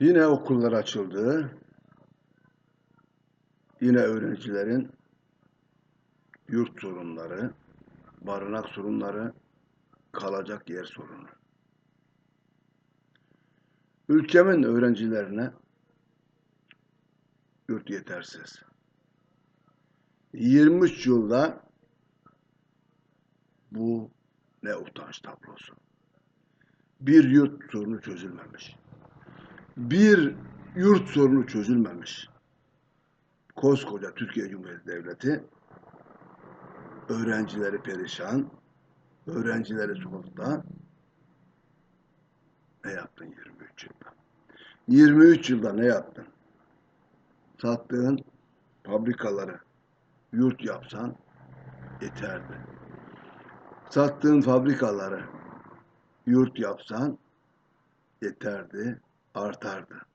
Yine okullar açıldı. Yine öğrencilerin yurt sorunları, barınak sorunları, kalacak yer sorunu. Ülkemin öğrencilerine yurt yetersiz. 23 yılda bu ne utanç tablosu. Bir yurt sorunu çözülmemiş. Bir yurt sorunu çözülmemiş. Koskoca Türkiye Cumhuriyeti Devleti öğrencileri perişan, öğrencileri sokakta ne yaptın 23 yılda? 23 yılda ne yaptın? Sattığın fabrikaları yurt yapsan yeterdi. Sattığın fabrikaları yurt yapsan yeterdi, artardı.